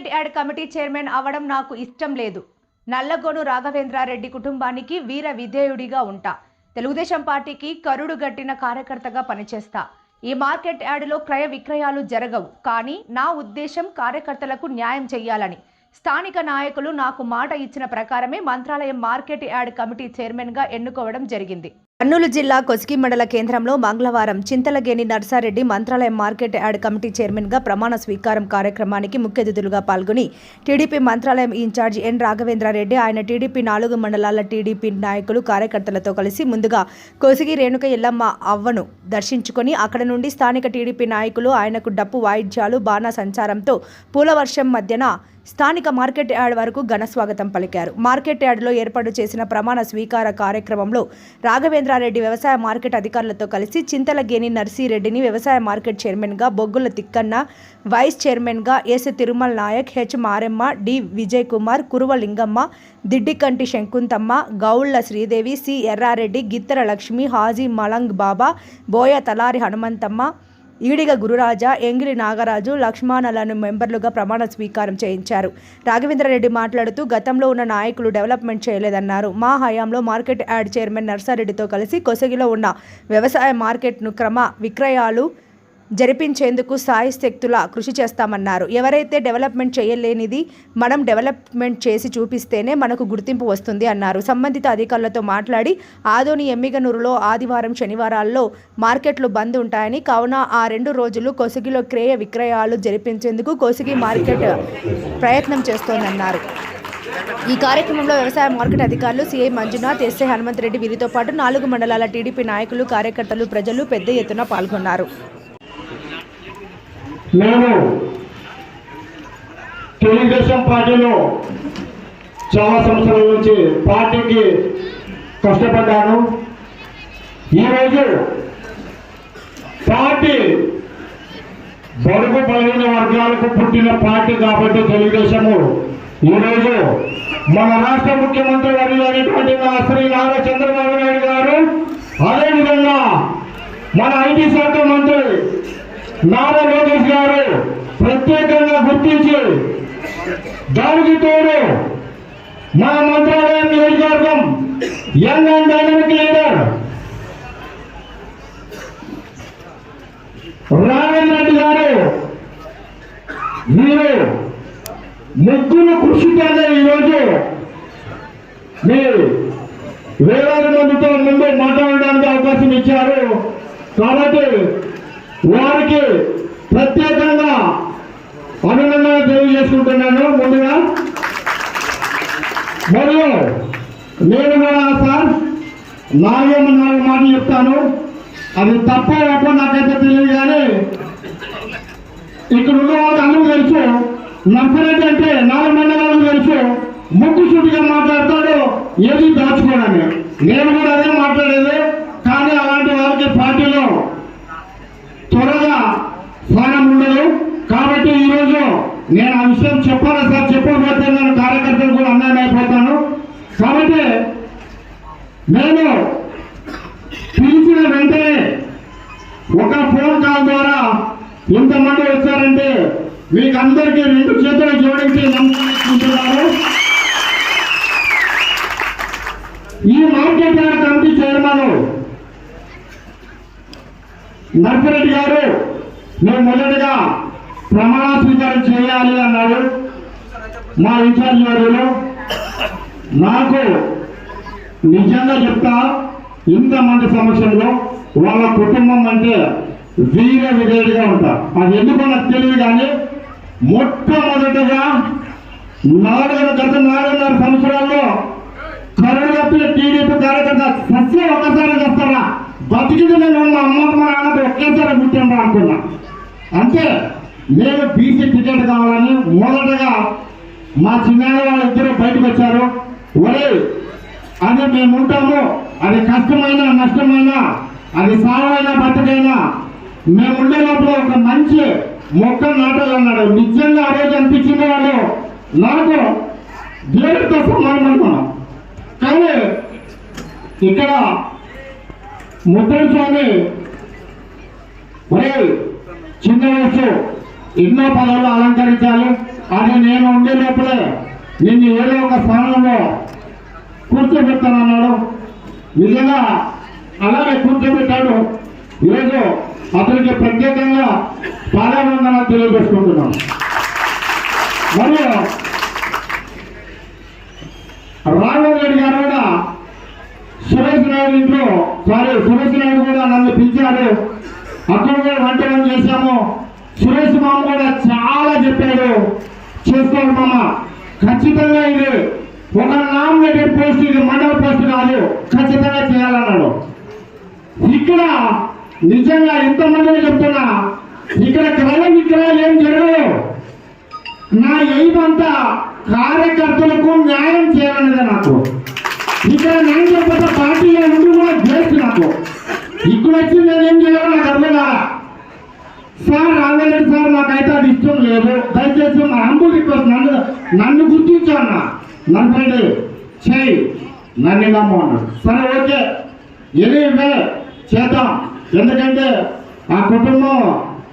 Market yard committee chairman అవడం నాకు ఇష్టం లేదు. నల్లగొను రాఘవేంద్రారెడ్డి కుటుంబానికి వీర విధేయుడిగా ఉంటా. తెలుగుదేశం పార్టీకి కరుడు గట్టిన కార్యకర్తగా పనిచేస్తా. ఈ మార్కెట్ యార్డులో క్రయ విక్రయాలు జరగవు. కానీ నా ఉద్దేశం కార్యకర్తలకు న్యాయం చేయాలని స్థానిక నాయకులు నాకు మాట ఇచ్చిన ప్రకారమే మంత్రాలయం మార్కెట్ యార్డ్ కమిటీ చైర్మన్గా ఎన్నుకోవడం జరిగింది. కర్నూలు జిల్లా కొసికి మండల కేంద్రంలో మంగళవారం Chintalageni Narsa Reddy Mantralayam market yard committee చైర్మన్గా ప్రమాణ స్వీకారం కార్యక్రమానికి ముఖ్య అతిథులుగా పాల్గొని TDP Mantralayam incharge N Raghavendra Reddy ఆయన టీడీపీ నాలుగు మండలాల టీడీపీ నాయకులు కార్యకర్తలతో కలిసి ముందుగా కొసిగి రేణుక ఎల్లమ్మ అవ్వను దర్శించుకొని అక్కడ నుండి స్థానిక టీడీపీ నాయకులు ఆయనకు డప్పు వాయిద్యాలు బాణ సంచారంతో పూలవర్షం మధ్యన స్థానిక మార్కెట్ యార్డ్ వరకు ఘన స్వాగతం పలికారు. మార్కెట్ యార్డ్లో ఏర్పాటు చేసిన ప్రమాణ స్వీకార కార్యక్రమంలో రాఘవేంద్ర రాఘవేంద్రారెడ్డి వ్యవసాయ మార్కెట్ అధికారులతో కలిసి చింతలగేని నర్సీరెడ్డిని వ్యవసాయ మార్కెట్ చైర్మన్గా బొగ్గుల తిక్కన్న వైస్ చైర్మన్గా S Tirumala Nayak H Maremma D Vijay Kumar Kuruva Lingamma Diddikanti Shankuntamma Goulla Sridevi C Errareddy Gittara Lakshmi Haji Malang Baba Boya Talari Hanumanthamma Ediga Gururaja Engili Nagaraju లక్ష్మణలను మెంబర్లుగా ప్రమాణ స్వీకారం చేయించారు. రాఘవేంద్రరెడ్డి మాట్లాడుతూ గతంలో ఉన్న నాయకులు డెవలప్మెంట్ చేయలేదన్నారు. మా హయాంలో మార్కెట్ యార్డ్ చైర్మన్ నర్సారెడ్డితో కలిసి కొసగిలో ఉన్న వ్యవసాయ మార్కెట్ను క్రమ విక్రయాలు జరిపించేందుకు సాయశక్తుల కృషి చేస్తామన్నారు. ఎవరైతే డెవలప్మెంట్ చేయలేనిది మనం డెవలప్మెంట్ చేసి చూపిస్తేనే మనకు గుర్తింపు వస్తుంది అన్నారు. సంబంధిత అధికారులతో మాట్లాడి ఆదోని ఎమ్మిగనూరులో ఆదివారం శనివారాల్లో మార్కెట్లు బంద్ ఉంటాయని కావున ఆ రెండు రోజులు కొసుగిలో క్రయ విక్రయాలు జరిపించేందుకు కొసుగి మార్కెట్ ప్రయత్నం చేస్తోందన్నారు. ఈ కార్యక్రమంలో వ్యవసాయ మార్కెట్ అధికారులు సిఐ మంజునాథ్ ఎస్ఐ హనుమంత్ రెడ్డి వీరితో పాటు నాలుగు మండలాల టీడీపీ నాయకులు కార్యకర్తలు ప్రజలు పెద్ద ఎత్తున పాల్గొన్నారు. నేను తెలుగుదేశం పార్టీలో చాలా సంవత్సరాల నుంచి పార్టీకి కష్టపడ్డాను. ఈరోజు పార్టీ బడుగు బలహీన వర్గాలకు పుట్టిన పార్టీ కాబట్టి తెలుగుదేశము ఈరోజు మన రాష్ట్ర ముఖ్యమంత్రి వర్యులు అయినటువంటి నా శ్రీ నారా చంద్రబాబు నాయుడు గారు అదేవిధంగా మన ఐటీ శాఖ మంత్రి నారా లోకేష్ గారు ప్రత్యేకంగా గుర్తించి దానికి తోడు మా మంత్రాలయం నియోజకవర్గం young and dynamic leader Raghavendra Reddy garu. మీరు ముగ్గురు కృషితోనే ఈరోజు మీరు వేలాది మందితో ముందు మాట్లాడడానికి అవకాశం ఇచ్చారు. కాబట్టి వారికి ప్రత్యేకంగా అభినందనలు తెలియజేసుకుంటున్నాను ముందుగా. మరియు నేను కూడా సార్ నాలుగే నాలుగు మాటలు చెప్తాను. అది తప్ప ఒప్పో నాకైతే తెలియదు కానీ ఇక్కడ ఉన్న వాళ్ళకి అందరూ తెలుసు. నర్సరెడ్డి అంటే నాలుగు మండలాలకు తెలుసు. ముక్కు సూటిగా మాట్లాడతాడు ఏది దాచుకోవడానికి. నేను కూడా అదే మాట్లాడేది. కానీ అలాంటి వాళ్ళకి పార్టీ త్వరగా స్థానం ఉండదు. కాబట్టి ఈరోజు నేను ఆ విషయం చెప్పాలి సార్? చెప్పబోతున్నాను నేను కార్యకర్తలు కూడా అన్యాయం అయిపోతాను కాబట్టి నేను పిలిచిన వెంటనే ఒక ఫోన్ కాల్ ద్వారా ఇంతమంది వచ్చారంటే మీకు అందరికీ రెండు చేతులు జోడించి నమ్ముకుంటున్నాను ఈ market yard committee chairman Narsireddy గారు మేము మొదటిగా ప్రమాణ స్వీకారం చేయాలి అన్నాడు. మా ఇన్ఛార్జ్ గారు. నాకు నిజంగా చెప్తా ఇంతమంది సమస్యల్లో వాళ్ళ కుటుంబం అంటే వీర విధేయుడిగా ఉంటా. అది ఎందుకో నాకు తెలియదు కానీ మొట్టమొదటిగా నాలుగు గత నాలుగున్నర సంవత్సరాల్లో కరుడు కప్పిన టీడీపీ కార్యకర్త సస్య ఒకసారి చేస్తారా? బతికింది నేను మా అమ్మకు మా నాన్నకు ఒకేసారి గుర్తింపు అనుకున్నా అంటే నేను బీసీ టికెట్ కావాలని మొదటగా మా చిన్నాయన వాళ్ళ ఇద్దరు బయటకు వచ్చారు. ఒరే అది మేము ఉంటాము. అది కష్టమైనా నష్టమైనా అది సావైనా బతకైనా మేము ఉండే లోపల ఒక మంచి మొక్క నాటాలన్నాడు నిజంగా ఆ రోజు అనిపించింది వాళ్ళు. నాకు దేవుడితో సమానం అనుకున్నాం. కానీ ఇక్కడ ముద్రస్వామి ఒరే చిన్న వయసు. ఎన్నో పదాలు అలంకరించాలి. అని నేను ఉండే లోపలే నిన్ను ఏదో ఒక స్థానంలో కూర్చోబెడతానన్నాడు. నిజంగా అలాగే కూర్చోబెట్టాడు. ఈరోజు అతనికి ప్రత్యేకంగా పాదాభందన తెలియజేసుకుంటున్నాం మరియు రాఘవ రెడ్డి గారు కూడా సురేష్ నాయుడు ఇంట్లో సారీ సురేష్ నాయుడు కూడా నన్ను పిలిచారు. అర్జున్ గారు వంటకం చేశాము. సురేష్ మామ కూడా చాలా చెప్పాడు. చేసుకోండి మామ. ఖచ్చితంగా ఇది ఒక నామినేటెడ్ పోస్ట్ ఇది మండల పోస్ట్ కాదు. ఖచ్చితంగా చేయాలన్నాడు. ఇక్కడ నిజంగా ఎంతమందిని చెప్తున్నా ఇక్కడ క్రయ విక్రయాలు ఏం జరగవు. నా ఎయిమంతా కార్యకర్తలకు న్యాయం చేయాలనేది నాకు. ఇక్కడ నేను చెప్పిన పార్టీలో నుండి కూడా వేస్ట్ నాకు. ఇక్కడ వచ్చి నేను ఏం చేయాలో నాకు అర్థం కాదా సార్ రాఘవేంద్ర సార్ నాకైతే అది ఇష్టం లేదు దయచేసి మా అంబుల్ రిక్వెస్ట్ నన్ను నన్ను గుర్తించు అన్న నన్ను చేయి నన్ను నమ్ము అన్నాడు సరే ఓకే ఎనీవే చేద్దాం ఎందుకంటే ఆ కుటుంబం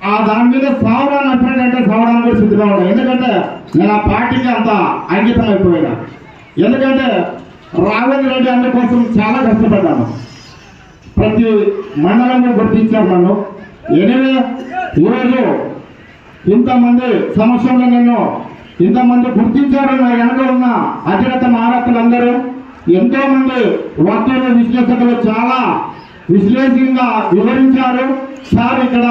ఆ దాని మీద సావడాన్ని అప్పుడంటే సావడానికి కూడా సిద్ధంగా ఉన్నాను ఎందుకంటే నేను ఆ పార్టీకి అంత అంకితం అయిపోయినా ఎందుకంటే రాఘవేంద్ర రెడ్డి అన్న కోసం చాలా కష్టపడ్డాను ప్రతి మండలంలో గుర్తించాం నన్ను. ఎనివే ఈరోజు ఇంతమంది సంవత్సరంలో నన్ను ఇంతమంది గుర్తించారు నా వెనక ఉన్న అధిరత మారకులందరూ. ఎంతో మంది వక్తలు విశ్లేషకులు చాలా విశ్లేషంగా వివరించారు. సార్ ఇక్కడ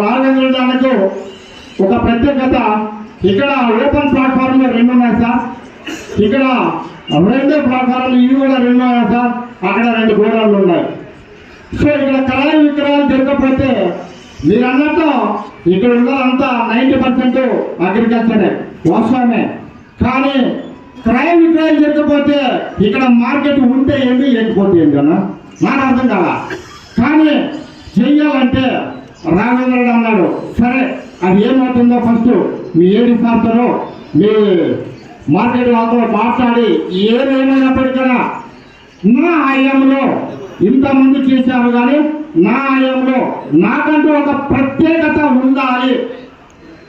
రాఘవేంద్ర దానికి ఒక ప్రత్యేకత. ఇక్కడ ఓపెన్ ప్లాట్ఫామ్లు రెండు ఉన్నాయి సార్. ఇక్కడ రెండో ప్లాట్ఫామ్లు ఇవి కూడా రెండు ఉన్నాయి సార్ అక్కడ రెండు గోడలు ఉన్నాయి సో ఇక్కడ క్రయ విక్రయాలు జరగకపోతే మీరు అన్నట్టు ఇక్కడ ఉన్నదంతా నైంటీ పర్సెంట్ అగ్రికల్చరే వాస్తవమే. కానీ క్రయ విక్రయాలు జరగకపోతే ఇక్కడ మార్కెట్ ఉంటే ఏంటి లేకపోతే ఏంటి అన్న? నాకు అర్థం కాదా కానీ చెయ్యాలంటే రాఘవేంద్రుడు అన్నాడు సరే అది ఏమవుతుందో ఫస్ట్ మీ ఏడి సార్తో మీ మార్కెట్ వాళ్ళతో మాట్లాడి ఏదేమైనప్పటికీ నా ఆయంలో ఇంతకుముందు చేశారు కానీ నా ఆయంలో నాకంటూ ఒక ప్రత్యేకత ఉండాలి.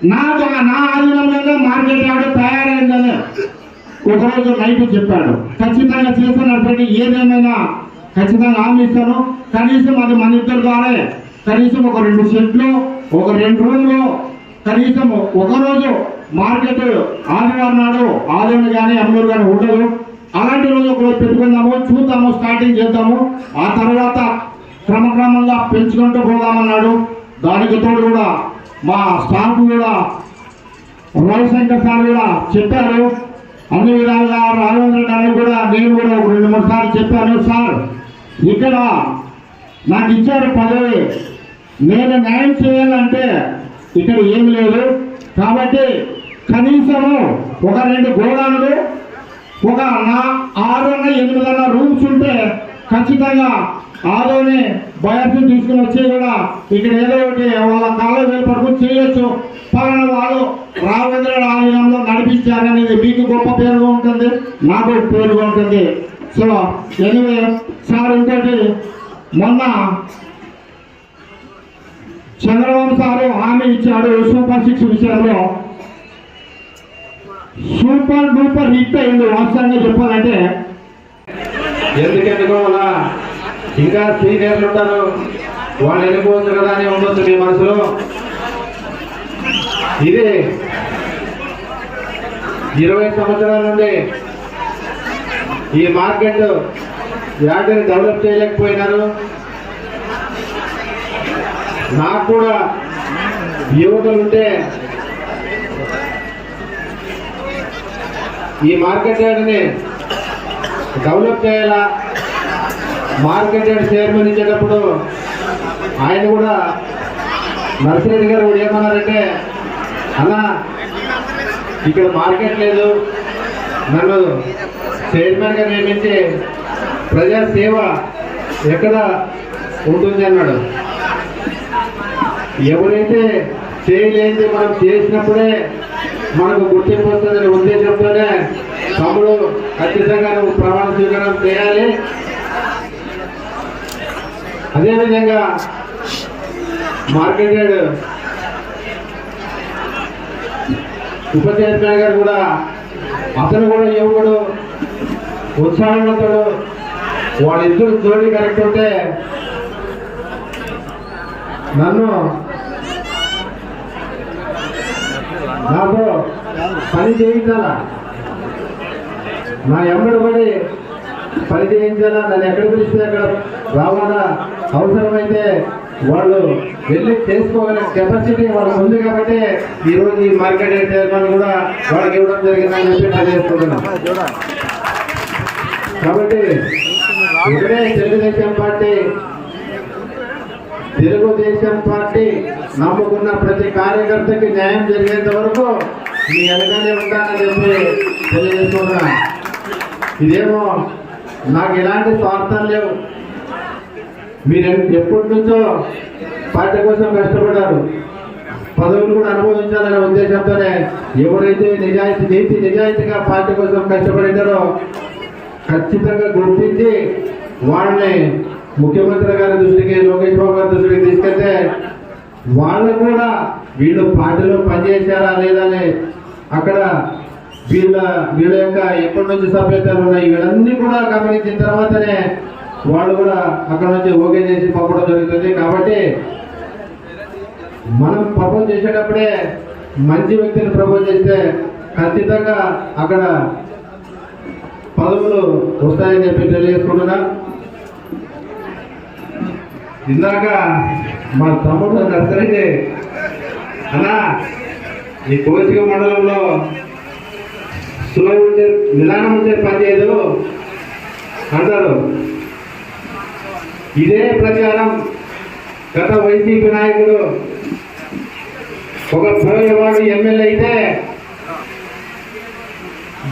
నా నా ఆధీనంలోనే మార్కెట్ ఆవిడ తయారైందని ఒకరోజు నైట్ చెప్పాడు. ఖచ్చితంగా చేస్తున్నటువంటి ఏదేమైనా ఖచ్చితంగా హామీ ఇస్తాను. కనీసం అది మన ఇద్దరు ద్వారా కనీసం ఒక రెండు సెట్లు ఒక రెండు రూమ్లు కనీసం ఒకరోజు మార్కెట్ ఆదివారం నాడు ఆదివారం కానీ అమ్మూరు కానీ ఉండదు. అలాంటి రోజు ఒకరోజు పెట్టుకుందాము చూద్దాము స్టార్టింగ్ చేద్దాము. ఆ తర్వాత క్రమక్రమంగా పెంచుకుంటూ పోదామన్నాడు. దానికి తోడు కూడా మా స్టాఫ్ కూడా రవిశంకర్ సార్ కూడా చెప్పారు. అన్ని విధాలుగా రాఘవేంద్ర గారు కూడా నేను కూడా ఒక రెండు మూడు సార్లు చెప్పాను. సార్ ఇక్కడ నాకు ఇచ్చారు పదవి. నేను న్యాయం చేయాలంటే ఇక్కడ ఏమి లేదు. కాబట్టి కనీసము ఒక రెండు గోడాలు ఒక నా ఎనిమిది అన్న రూమ్స్ ఉంటే ఖచ్చితంగా ఆదోని బయాప్సీ తీసుకుని వచ్చి కూడా ఇక్కడ ఏదో ఒకటి వాళ్ళ కాళ్ళ వేలు చేయొచ్చు. పలానా వాళ్ళు రాఘవేంద్ర ఆలయంలో నడిపించారనేది మీకు గొప్ప పేరుగా ఉంటుంది నాకు పేరుగా ఉంటుంది. సో ఎనివే సార్ ఇంకోటి మొన్న చంద్రబాబు సారు హామీ ఇచ్చాడు సూపర్ సిక్స్ విషయంలో. సూపర్ డూపర్ హిట్ అయింది వాస్తవంగా చెప్పాలంటే ఎందుకెందుకో అలా ఇంకా సీనియర్లు ఉంటారు. వాళ్ళు వెళ్ళిపోవచ్చు కదా అని ఉండొచ్చు మీ మనసులో. ఇది ఇరవై సంవత్సరాల నుండి ఈ మార్కెట్ యార్డ్ని డెవలప్ చేయలేకపోయినారు. నాకు కూడా యువకులు ఈ మార్కెట్ యార్డ్ని డెవలప్ చేయాలా? మార్కెట్ యార్డ్ చైర్మన్ ఇచ్చేటప్పుడు ఆయన కూడా నర్సిరెడ్డి గారు కూడా ఏమన్నారంటే అలా ఇక్కడ మార్కెట్ లేదు. నన్ను చైర్మన్గా నియమించి ప్రజా సేవ ఎక్కడ ఉంటుంది? అన్నాడు. ఎవరైతే చేయలేనిది మనం చేసినప్పుడే మనకు గుర్తింపు వస్తుంది. తమ్ముడు ఖచ్చితంగా నువ్వు ప్రమాణ స్వీకారం చేయాలి. అదేవిధంగా మార్కెట్ ఉప చైర్మన్ గారు కూడా అతను కూడా యువకుడు ఉత్సాహవంతుడు. వాళ్ళిద్దరు జోడి కరెక్ట్ ఉంటే నన్ను నాకు పని చేయించాలా? నా ఎమ్మడి పడి పరిచయించాలా? నన్ను ఎక్కడ పిలిస్తే అక్కడ రావాలా? అవసరమైతే వాళ్ళు వెళ్ళి చేసుకోగల కెపాసిటీ వాళ్ళకి ఉంది కాబట్టి ఈ రోజు ఈ మార్కెట్ చైర్మన్ కూడా వాళ్ళకి ఇవ్వడం జరిగిందని చెప్పి తెలియజేస్తున్నాను కాబట్టి ఇక్కడే తెలుగుదేశం పార్టీ తెలుగుదేశం పార్టీ నమ్ముకున్న ప్రతి కార్యకర్తకి న్యాయం జరిగేంత వరకు మీ వెనకనే ఉంటానని చెప్పి తెలియజేస్తున్నా ఇదేమో నాకు ఎలాంటి స్వార్థం లేవు. మీరు ఎప్పటి నుంచో పార్టీ కోసం కష్టపడ్డారు. పదవులు కూడా అనుభవించాలనే ఉద్దేశంతోనే ఎవరైతే నిజాయితీ నీతి నిజాయితీగా పార్టీ కోసం కష్టపడింటారో ఖచ్చితంగా గుర్తించి వాళ్ళని ముఖ్యమంత్రి గారి దృష్టికి లోకేష్ బాబు గారి దృష్టికి తీసుకెళ్తే వాళ్ళు కూడా వీళ్ళు పార్టీలో పనిచేశారా లేదా అక్కడ వీళ్ళ వీళ్ళ యొక్క ఎప్పటి నుంచి సభ్యతలు ఉన్నాయి వీళ్ళన్నీ కూడా గమనించిన తర్వాతనే వాళ్ళు కూడా అక్కడ నుంచి ఓకే చేసి పంపడం జరుగుతుంది. కాబట్టి మనం ప్రపోజ్ చేసేటప్పుడే మంచి వ్యక్తిని ప్రపోజ్ చేస్తే ఖచ్చితంగా అక్కడ పదవులు వస్తాయని చెప్పి తెలియజేసుకుంటున్నా. ఇందాక మా తమ్ముడు నర్సరీ అన్నా ఈ కోసిక మండలంలో సులభ ఉంటే విధానం ఉంటే పని అంటారు. ఇదే ప్రచారం గత వైసీపీ నాయకుడు. ఒక పోయేవాడు ఎమ్మెల్యే అయితే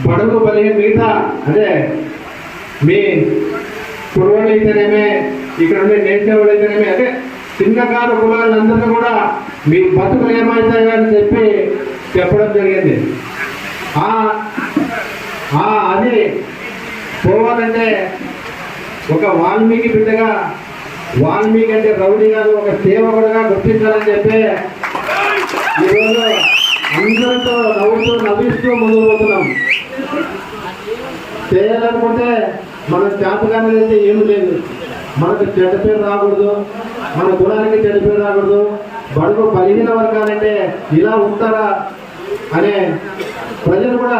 బడుగు బలిగిన మిగతా అదే మీ కురవాళ్ళు అయితేనేమే ఇక్కడ ఉండే నేర్చేవాళ్ళు అయితేనేమే అదే చిన్నకారు కులాలందరినీ కూడా మీ బతుకులు ఏమవుతాయని చెప్పి చెప్పడం జరిగింది. ఆ అది పోవాలంటే ఒక వాల్మీకి బిడ్డగా వాల్మీకి అంటే రౌడీ గారు ఒక సేవకుడుగా గుర్తించాలని చెప్పి ఈరోజు అందరితో నవ్వుతూ నవ్విస్తూ ముందుకు పోతున్నాం చేయాలనుకుంటే మన చేతగానే అయితే ఏమి లేదు. మనకు చెడ్డ పేరు రాకూడదు మన గుణానికి చెడ్డ పేరు రాకూడదు. బడుగు బలిగిన వర్గాలంటే ఇలా ఉంటారా అనే ప్రజలు కూడా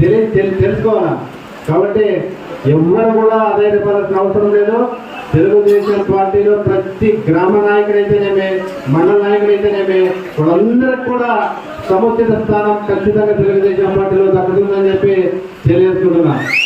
తెలి తెలి- తెలుసుకోవాలా? కాబట్టి ఎవరు కూడా ఆధారపడాల్సిన అవసరం లేదు. తెలుగుదేశం పార్టీలో ప్రతి గ్రామ నాయకుడైతేనేమే మండల నాయకుడైతేనేమే వాళ్ళందరికి కూడా సముచిత స్థానం ఖచ్చితంగా తెలుగుదేశం పార్టీలో దక్కుతుందని చెప్పి తెలియజేసుకుంటున్నాను.